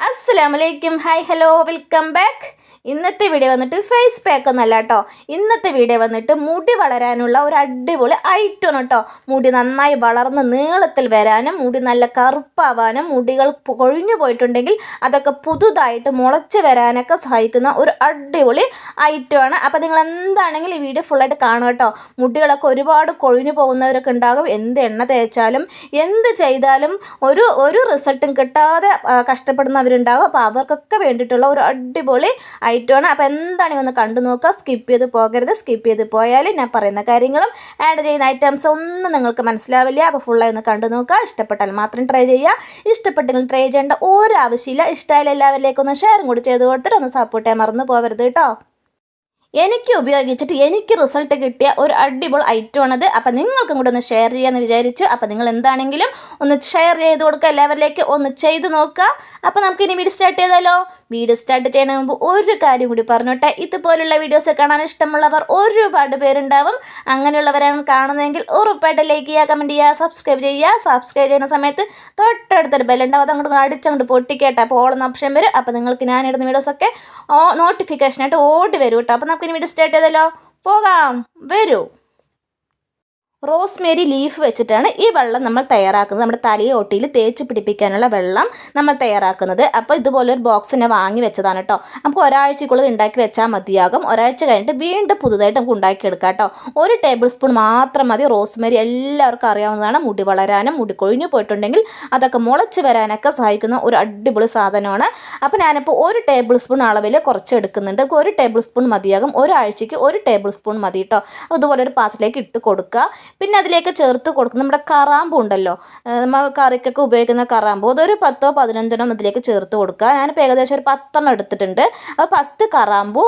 അസ്സലാമലൈക്കും hi hello welcome back ഇന്നത്തെ video വന്നിട്ട് ഫേസ് പാക്ക് ഒന്നല്ല കേട്ടോ ഇന്നത്തെ വീഡിയോ വന്നിട്ട് മുടി വളരാനുള്ള ഒരു അടിപൊളി ഐറ്റം കേട്ടോ മുടി നന്നായി വളർന്ന് നീളത്തിൽ വരാനും മുടി നല്ല കറുപ്പാവാനും മുടികൾ കൊഴിഞ്ഞു പോയിട്ടുണ്ടെങ്കിൽ അതൊക്കെ പുതുതായിട്ട് മുളച്ച് വരാനൊക്കെ സഹായിക്കുന്ന ഒരു അടിപൊളി ഐറ്റമാണ് അപ്പോൾ നിങ്ങൾ എന്താണെങ്കിലും ഈ വീഡിയോ ഫുള്ളായിട്ട് കാണുക കേട്ടോ മുടികളൊക്കെ ഒരുപാട് കൊഴിഞ്ഞു പോകുന്നവരൊക്കെ ഉണ്ടാകും. എന്ത് എണ്ണ തേച്ചാലും എന്ത് ചെയ്താലും ഒരു ഒരു റിസൾട്ടും കിട്ടാതെ കഷ്ടപ്പെടുന്നവരുണ്ടാകും. അപ്പോൾ അവർക്കൊക്കെ വേണ്ടിയിട്ടുള്ള ഒരു അടിപൊളി ഐറ്റമാണ് അപ്പോൾ എന്താണെങ്കിൽ ഒന്ന് കണ്ടു നോക്കുക. സ്കിപ്പ് ചെയ്ത് പോകരുത്. സ്കിപ്പ് ചെയ്ത് പോയാൽ ഞാൻ പറയുന്ന കാര്യങ്ങളും ആഡ് ചെയ്യുന്ന ഐറ്റംസ് ഒന്നും നിങ്ങൾക്ക് മനസ്സിലാവില്ല. അപ്പോൾ ഫുള്ളായി ഒന്ന് കണ്ടു നോക്കുക. ഇഷ്ടപ്പെട്ടാൽ മാത്രം ട്രൈ ചെയ്യുക. ഇഷ്ടപ്പെട്ടെങ്കിൽ ട്രൈ ചെയ്യേണ്ട ഒരു ആവശ്യമില്ല. ഇഷ്ടമായാലും എല്ലാവരിലേക്കും ഒന്ന് ഷെയറും കൂടി ചെയ്ത് കൊടുത്തിട്ട് ഒന്ന് സപ്പോർട്ട് ചെയ്യാൻ മറന്നു പോകരുത് കേട്ടോ. എനിക്ക് ഉപയോഗിച്ചിട്ട് എനിക്ക് റിസൾട്ട് കിട്ടിയ ഒരു അടിപൊളി ഐറ്റം ഐറ്റമാണത് അപ്പം നിങ്ങൾക്കും കൂടെ ഒന്ന് ഷെയർ ചെയ്യാമെന്ന് വിചാരിച്ചു. അപ്പം നിങ്ങൾ എന്താണെങ്കിലും ഒന്ന് ഷെയർ ചെയ്ത് കൊടുക്കുക എല്ലാവരിലേക്ക് ഒന്ന് ചെയ്ത് നോക്കുക അപ്പം നമുക്ക് ഇനി വീഡിയോ സ്റ്റാർട്ട് ചെയ്താലോ? വീഡിയോ സ്റ്റാർട്ട് ചെയ്യുന്ന മുമ്പ് ഒരു കാര്യം കൂടി പറഞ്ഞോട്ടെ. ഇതുപോലുള്ള വീഡിയോസ് കാണാൻ ഇഷ്ടമുള്ളവർ ഒരുപാട് പേരുണ്ടാവും. അങ്ങനെയുള്ളവരാണ് കാണുന്നതെങ്കിൽ ഉറപ്പായിട്ട് ലൈക്ക് ചെയ്യുക കമന്റ് ചെയ്യുക സബ്സ്ക്രൈബ് ചെയ്യുക. സബ്സ്ക്രൈബ് ചെയ്യുന്ന സമയത്ത് തൊട്ടടുത്തൊരു ബെല്ലുണ്ടാവും അത് അങ്ങോട്ട് അടിച്ചങ്ങോട്ട് പൊട്ടിക്കേട്ടെ. അപ്പോൾ ഓളെന്ന ഓപ്ഷൻ വരും. അപ്പോൾ നിങ്ങൾക്ക് ഞാനിടുന്ന വീഡിയോസൊക്കെ നോട്ടിഫിക്കേഷനായിട്ട് ഓടി വരും കേട്ടോ അപ്പോൾ നമുക്ക് ഇനി വീഡിയോ സ്റ്റാർട്ട് ചെയ്തല്ലോ. പോകാം. വരൂ. റോസ്മേരി ലീഫ് വെച്ചിട്ടാണ് ഈ വെള്ളം നമ്മൾ തയ്യാറാക്കുന്നത്. നമ്മുടെ തലയോട്ടിയിൽ തേച്ച് പിടിപ്പിക്കാനുള്ള വെള്ളം നമ്മൾ തയ്യാറാക്കുന്നത്. അപ്പോൾ ഇതുപോലെ ഒരു ബോക്സ് തന്നെ വാങ്ങി വെച്ചതാണ് കേട്ടോ. നമുക്ക് ഒരാഴ്ചക്കുള്ളത് ഉണ്ടാക്കി വെച്ചാൽ മതിയാകും. ഒരാഴ്ച കഴിഞ്ഞിട്ട് വീണ്ടും പുതുതായിട്ട് നമുക്ക് ഉണ്ടാക്കിയെടുക്കാം കേട്ടോ. ഒരു ടേബിൾ സ്പൂൺ മാത്രം മതി. റോസ്മേരി എല്ലാവർക്കും അറിയാവുന്നതാണ്. മുടി വളരാനും മുടി കൊഴിഞ്ഞു പോയിട്ടുണ്ടെങ്കിൽ അതൊക്കെ മുളച്ച് വരാനൊക്കെ സഹായിക്കുന്ന ഒരു അടിപൊളി സാധനമാണ്. അപ്പോൾ ഞാനിപ്പോൾ ഒരു ടേബിൾ സ്പൂൺ അളവിൽ കുറച്ച് എടുക്കുന്നുണ്ട്. ഒരു ടേബിൾ സ്പൂൺ മതിയാകും. ഒരാഴ്ചയ്ക്ക് ഒരു ടേബിൾ സ്പൂൺ മതി കേട്ടോ. അതുപോലെ ഒരു പാത്രത്തിലേക്ക് ഇട്ട് കൊടുക്കുക. പിന്നെ അതിലേക്ക് ചേർത്ത് കൊടുക്കുന്ന നമ്മുടെ കറാമ്പു ഉണ്ടല്ലോ. നമ്മൾ കറിക്കൊക്കെ ഉപയോഗിക്കുന്ന കറാമ്പു. അതൊരു പത്തോ പതിനഞ്ചെണ്ണം ഇതിലേക്ക് ചേർത്ത് കൊടുക്കുക. ഞാനിപ്പോൾ ഏകദേശം ഒരു പത്തെണ്ണം എടുത്തിട്ടുണ്ട്. അപ്പോൾ പത്ത് കറാമ്പു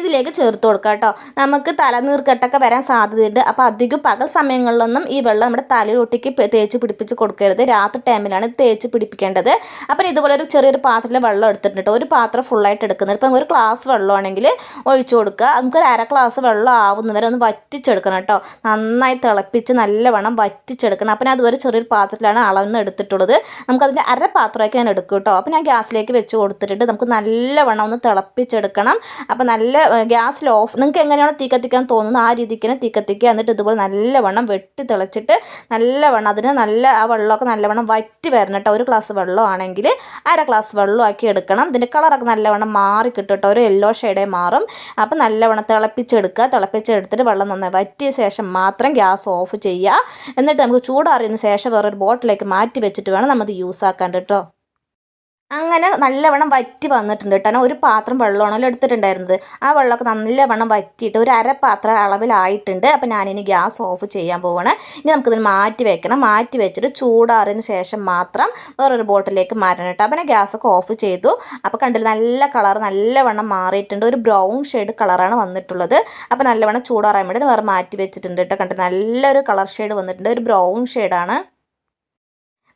ഇതിലേക്ക് ചേർത്ത് കൊടുക്കുക കേട്ടോ. നമുക്ക് തലനീർക്കെട്ടൊക്കെ വരാൻ സാധ്യതയുണ്ട്. അപ്പോൾ അധികം പകൽ സമയങ്ങളിലൊന്നും ഈ വെള്ളം നമ്മുടെ തലയിലൊട്ടിക്ക് തേച്ച് പിടിപ്പിച്ച് കൊടുക്കരുത്. രാത്രി ടൈമിലാണ് തേച്ച് പിടിപ്പിക്കേണ്ടത്. അപ്പം ഇതുപോലെ ഒരു ചെറിയൊരു പാത്രത്തിൽ വെള്ളം എടുത്തിട്ടുണ്ട് ഒരു പാത്രം ഫുള്ളായിട്ട് എടുക്കുന്നത് ഇപ്പം ഒരു ഗ്ലാസ് വെള്ളമാണെങ്കിൽ ഒഴിച്ചു കൊടുക്കുക. നമുക്ക് ഒരു അര ഗ്ലാസ് വെള്ളം ആവുന്നവരെ ഒന്ന് വറ്റിച്ചെടുക്കണം കേട്ടോ. നന്നായി തിളപ്പിച്ച് നല്ലവണ്ണം വറ്റിച്ചെടുക്കണം. അപ്പം അതുപോലെ ചെറിയൊരു പാത്രത്തിലാണ് അളന്ന് എടുത്തിട്ടുള്ളത്. നമുക്കതിന്റെ അര പാത്രമൊക്കെ ഞാൻ എടുക്കും കേട്ടോ. അപ്പം ഞാൻ ഗ്യാസിലേക്ക് വെച്ച് കൊടുത്തിട്ടുണ്ട്. നമുക്ക് നല്ലവണ്ണം ഒന്ന് തിളപ്പിച്ചെടുക്കണം. അപ്പം നല്ല ഗ്യാസിൽ ഓഫ് നിങ്ങൾക്ക് എങ്ങനെയാണോ തീ കത്തിക്കാൻ തോന്നുന്നത് ആ രീതിക്ക് തീ കത്തിക്കുക. എന്നിട്ട് ഇതുപോലെ നല്ലവണ്ണം വെട്ടി തിളച്ചിട്ട് നല്ലവണ്ണം അതിന് നല്ല ആ വെള്ളമൊക്കെ നല്ലവണ്ണം വറ്റി വരണം കേട്ടോ. ഒരു ഗ്ലാസ് വെള്ളമാണെങ്കിൽ അര ഗ്ലാസ് വെള്ളം ആക്കി എടുക്കണം. ഇതിന്റെ കളറൊക്കെ നല്ലവണ്ണം മാറി കേട്ടോ ഒരു യെല്ലോ ഷെയ്ഡേ മാറും. അപ്പം നല്ലവണ്ണം തിളപ്പിച്ചെടുക്കുക. തിളപ്പിച്ചെടുത്തിട്ട് വെള്ളം നന്നായി വറ്റിയ ശേഷം മാത്രം ഗ്യാസ് ഓഫ് ചെയ്യുക. എന്നിട്ട് നമുക്ക് ചൂടാറിയതിന് ശേഷം വേറൊരു ബോട്ടിലേക്ക് മാറ്റി വെച്ചിട്ട് വേണം നമ്മൾ യൂസ് ആക്കാൻ കേട്ടോ. അങ്ങനെ നല്ലവണ്ണം വറ്റി വന്നിട്ടുണ്ട് കേട്ടോ. ഒരു പാത്രം വെള്ളമാണല്ലോ എടുത്തിട്ടുണ്ടായിരുന്നത്. ആ വെള്ളമൊക്കെ നല്ലവണ്ണം വറ്റിയിട്ട് ഒരു അര പാത്രം അളവിലായിട്ടുണ്ട്. അപ്പം ഞാനിനി ഗ്യാസ് ഓഫ് ചെയ്യാൻ പോവാണ്. ഇനി നമുക്കിതിന് മാറ്റി വെക്കണം. മാറ്റി വെച്ചിട്ട് ചൂടാറിന് ശേഷം മാത്രം വേറൊരു ബോട്ടിലേക്ക് മാറ്റണം കേട്ടോ. അപ്പം ഗ്യാസൊക്കെ ഓഫ് ചെയ്തു. അപ്പോൾ കണ്ടില്ല നല്ല കളർ നല്ലവണ്ണം മാറിയിട്ടുണ്ട്. ഒരു ബ്രൗൺ ഷെയ്ഡ് കളറാണ് വന്നിട്ടുള്ളത്. അപ്പോൾ നല്ലവണ്ണം ചൂടാറാൻ വേണ്ടി വേറെ മാറ്റി വെച്ചിട്ടുണ്ട് കേട്ടോ. കണ്ടിട്ട് നല്ലൊരു കളർ ഷെയ്ഡ് വന്നിട്ടുണ്ട്. ഒരു ബ്രൗൺ ഷെയ്ഡാണ്.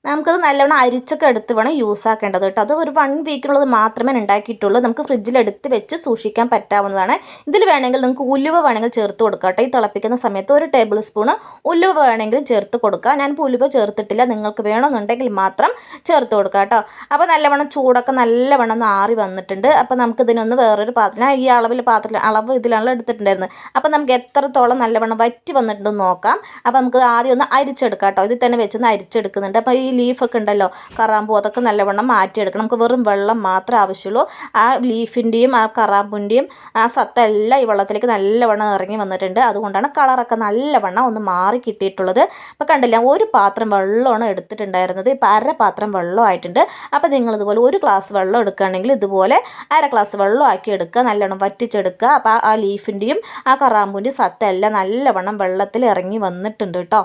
നമുക്കത് നല്ലവണ്ണം അരിച്ചൊക്കെ എടുത്ത് വേണം യൂസ് ആക്കേണ്ടത് കേട്ടോ. അത് ഒരു വൺ വീക്കിനുള്ളത് മാത്രമേ ഉണ്ടാക്കിയിട്ടുള്ളൂ. നമുക്ക് ഫ്രിഡ്ജിൽ എടുത്ത് വെച്ച് സൂക്ഷിക്കാൻ പറ്റാവുന്നതാണ്. ഇതിൽ വേണമെങ്കിൽ നിങ്ങൾക്ക് ഉലുവ വേണമെങ്കിൽ ചേർത്ത് കൊടുക്കാം കേട്ടോ. ഈ തിളപ്പിക്കുന്ന സമയത്ത് ഒരു ടേബിൾ സ്പൂൺ ഉലുവ വേണമെങ്കിൽ ചേർത്ത് കൊടുക്കുക ഞാനിപ്പോൾ ഉലുവ ചേർത്തിട്ടില്ല. നിങ്ങൾക്ക് വേണമെന്നുണ്ടെങ്കിൽ മാത്രം ചേർത്ത് കൊടുക്കുക കേട്ടോ. അപ്പോൾ നല്ലവണ്ണം ചൂടൊക്കെ നല്ലവണ്ണം ഒന്ന് ആറി വന്നിട്ടുണ്ട്. അപ്പോൾ നമുക്ക് ഇതിനൊന്ന് വേറൊരു പാത്രം ഈ അളവിൽ പാത്രം അളവ് ഇതിലാണല്ലോ എടുത്തിട്ടുണ്ടായിരുന്നത്. അപ്പോൾ നമുക്ക് എത്രത്തോളം നല്ലവണ്ണം വറ്റി വന്നിട്ടുണ്ടെന്ന് നോക്കാം. അപ്പോൾ നമുക്ക് ആദ്യം ഒന്ന് അരിച്ചെടുക്കാം കേട്ടോ. ഇതിൽ തന്നെ വെച്ചൊന്ന് അരിച്ചെടുക്കുന്നുണ്ട്. അപ്പോൾ ഈ ലീഫൊക്കെ ഉണ്ടല്ലോ കറാമ്പൂ അതൊക്കെ നല്ലവണ്ണം മാറ്റിയെടുക്കണം. നമുക്ക് വെറും വെള്ളം മാത്രമേ ആവശ്യമുള്ളൂ. ആ ലീഫിന്റെയും ആ കറാമ്പൂന്റെയും ആ സത്തെല്ലാം ഈ വെള്ളത്തിലേക്ക് നല്ലവണ്ണം ഇറങ്ങി വന്നിട്ടുണ്ട്. അതുകൊണ്ടാണ് കളറൊക്കെ നല്ലവണ്ണം ഒന്ന് മാറി കിട്ടിയിട്ടുള്ളത്. അപ്പോൾ കണ്ടില്ല ഒരു പാത്രം വെള്ളമാണ് എടുത്തിട്ടുണ്ടായിരുന്നത്. ഇപ്പോൾ അര പാത്രം വെള്ളമായിട്ടുണ്ട് അപ്പോൾ നിങ്ങളിതുപോലെ ഒരു ഗ്ലാസ് വെള്ളം എടുക്കുകയാണെങ്കിൽ ഇതുപോലെ അര ഗ്ലാസ് വെള്ളം ആക്കി എടുക്കുക നല്ലവണ്ണം വറ്റിച്ചെടുക്കുക. അപ്പോൾ ആ ലീഫിന്റെയും ആ കറാമ്പൂന്റെയും സത്തെല്ലാം നല്ലവണ്ണം വെള്ളത്തിൽ ഇറങ്ങി വന്നിട്ടുണ്ട് കേട്ടോ.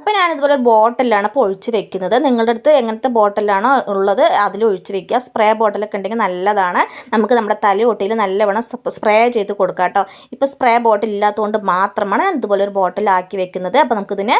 അപ്പോൾ ഞാനിതുപോലെ ബോട്ടിലാണ് അപ്പോൾ ഒഴിച്ച് വെക്കുന്നത്. നിങ്ങളുടെ അടുത്ത് എങ്ങനത്തെ ബോട്ടിലാണോ ഉള്ളത് അതിൽ ഒഴിച്ച് വെക്കുക. സ്പ്രേ ബോട്ടിലൊക്കെ ഉണ്ടെങ്കിൽ നല്ലതാണ്. നമുക്ക് നമ്മുടെ തലയൊട്ടിയിൽ നല്ലവണ്ണം സ്പ്രേ ചെയ്ത് കൊടുക്കാം കേട്ടോ. ഇപ്പോൾ സ്പ്രേ ബോട്ടിൽ ഇല്ലാത്തതുകൊണ്ട് മാത്രമാണ് ഞാൻ ഇതുപോലെ ഒരു ബോട്ടിലാക്കി വെക്കുന്നത്. അപ്പോൾ നമുക്കിതിനെ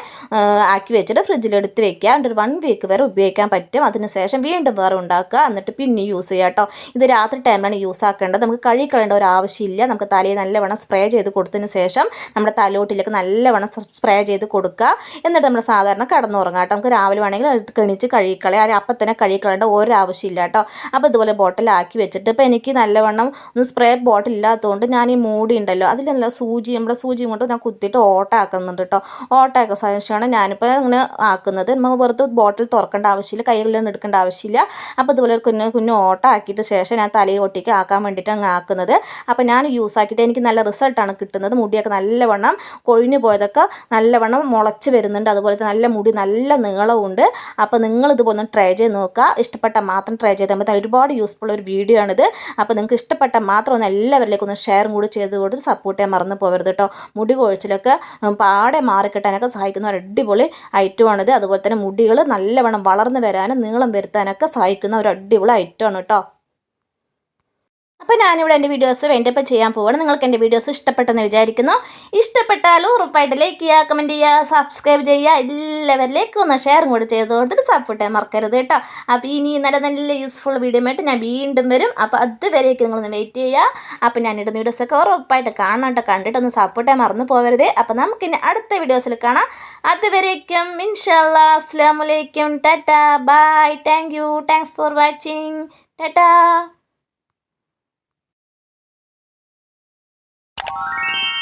ആക്കി വെച്ചിട്ട് ഫ്രിഡ്ജിലെടുത്ത് വെക്കുക. എന്നിട്ട് ഒരു വൺ വീക്ക് വരെ ഉപയോഗിക്കാൻ പറ്റും. അതിനുശേഷം വീണ്ടും വേറെ ഉണ്ടാക്കുക. എന്നിട്ട് പിന്നെ യൂസ് ചെയ്യുക കേട്ടോ. ഇത് രാത്രി ടൈമിലാണ് യൂസ് ആക്കേണ്ടത്. നമുക്ക് കഴുകിക്കളയേണ്ട ഒരു ആവശ്യമില്ല. നമുക്ക് തലയിൽ നല്ലവണ്ണം സ്പ്രേ ചെയ്ത് കൊടുത്തതിന് ശേഷം നമ്മുടെ തലയോട്ടിലേക്ക് നല്ലവണ്ണം സ്പ്രേ ചെയ്ത് കൊടുക്കുക. എന്നിട്ട് നമ്മൾ സാധാരണ കടന്നുറങ്ങാം കേട്ടോ. നമുക്ക് രാവിലെ വേണമെങ്കിൽ എടുത്ത് കണിച്ച് കഴുകിക്കളയാം. ആ അപ്പം തന്നെ കഴുകിക്കളേണ്ട ഒരു ആവശ്യമില്ല കേട്ടോ. അപ്പോൾ ഇതുപോലെ ബോട്ടിലാക്കി വെച്ചിട്ട് ഇപ്പോൾ എനിക്ക് നല്ലവണ്ണം ഒന്ന് സ്പ്രേ ബോട്ടിൽ ഇല്ലാത്തതുകൊണ്ട് ഞാൻ ഈ മൂടി ഉണ്ടല്ലോ അതിൽ നല്ല സൂചി നമ്മുടെ സൂചി കൊണ്ട് ഞാൻ കുത്തിയിട്ട് ഓട്ടാക്കുന്നുണ്ട് കേട്ടോ. ഓട്ടാക്കിയ ശേഷമാണ് ഞാനിപ്പോൾ ഇങ്ങനെ ആക്കുന്നത്. നമുക്ക് വെറുതെ ബോട്ടിൽ തുറക്കേണ്ട ആവശ്യമില്ല കൈകളിലൊന്നും എടുക്കേണ്ട ആവശ്യമില്ല. അപ്പോൾ ഇതുപോലെ കുഞ്ഞു കുഞ്ഞു ഓട്ട ആക്കിയിട്ട് ശേഷം ഞാൻ തലയിൽ ഒട്ടിക്ക് ആക്കാൻ വേണ്ടിയിട്ട് അങ്ങനെ ആക്കുന്നത്. അപ്പോൾ ഞാൻ യൂസ് ആക്കിയിട്ട് എനിക്ക് നല്ല റിസൾട്ടാണ് കിട്ടുന്നത്. മുടിയൊക്കെ നല്ലവണ്ണം കൊഴിഞ്ഞു പോയതൊക്കെ നല്ലവണ്ണം മുളച്ച് വരുന്നുണ്ട്. അതുപോലെ നല്ല മുടി നല്ല നീളമുണ്ട് അപ്പോൾ നിങ്ങൾ ഇതുപോലെ ട്രൈ ചെയ്ത് നോക്കുക. ഇഷ്ടപ്പെട്ട മാത്രം ട്രൈ ചെയ്താൽ മതി. ഒരുപാട് യൂസ്ഫുൾ ഒരു വീഡിയോ ആണിത്. അപ്പോൾ നിങ്ങൾക്ക് ഇഷ്ടപ്പെട്ട മാത്രം ഒന്ന് എല്ലാവരിലേക്കും ഒന്ന് ഷെയറും കൂടി ചെയ്ത് കൊടുത്ത് സപ്പോർട്ട് ചെയ്യാൻ മറന്നു പോകരുത് കേട്ടോ. മുടി കൊഴിച്ചിലൊക്കെ പാടെ മാറിക്കിട്ടാനൊക്കെ സഹായിക്കുന്ന ഒരു അടിപൊളി ഐറ്റമാണിത് അതുപോലെ തന്നെ മുടികൾ നല്ലവണ്ണം വളർന്നു വരാനും നീളം വരുത്താനൊക്കെ സഹായിക്കുന്ന ഒരു അടിപൊളി ഐറ്റമാണ് കേട്ടോ. അപ്പോൾ ഞാനിവിടെ എന്റെ വീഡിയോസ് വേണ്ടപ്പോൾ ചെയ്യാൻ പോവാണ്. നിങ്ങൾക്ക് എന്റെ വീഡിയോസ് ഇഷ്ടപ്പെട്ടെന്ന് വിചാരിക്കുന്നു. ഇഷ്ടപ്പെട്ടാൽ ഉറപ്പായിട്ട് ലൈക്ക് ചെയ്യുക കമന്റ് ചെയ്യുക സബ്സ്ക്രൈബ് ചെയ്യുക. എല്ലാവരിലേക്കും ഒന്ന് ഷെയറും കൂടി ചെയ്ത് കൊടുത്തിട്ട് സപ്പോർട്ട് ചെയ്യാൻ മറക്കരുത് കേട്ടോ. അപ്പോൾ ഇനി നല്ല നല്ല യൂസ്ഫുൾ വീഡിയോ ആയിട്ട് ഞാൻ വീണ്ടും വരും. അപ്പോൾ അതുവരേക്ക് നിങ്ങളൊന്ന് വെയിറ്റ് ചെയ്യുക. അപ്പോൾ ഞാൻ ഇടുന്ന വീഡിയോസൊക്കെ ഉറപ്പായിട്ട് കാണാണ്ട് കണ്ടിട്ട് ഒന്ന് സപ്പോർട്ട് ചെയ്യാൻ മറന്നു പോകരുത് അപ്പോൾ നമുക്കിനി അടുത്ത വീഡിയോസിൽ കാണാം. അതുവരേക്കും ഇൻഷല്ല അസ്സാം വലൈക്കും tata bye thank you thanks for watching tata. you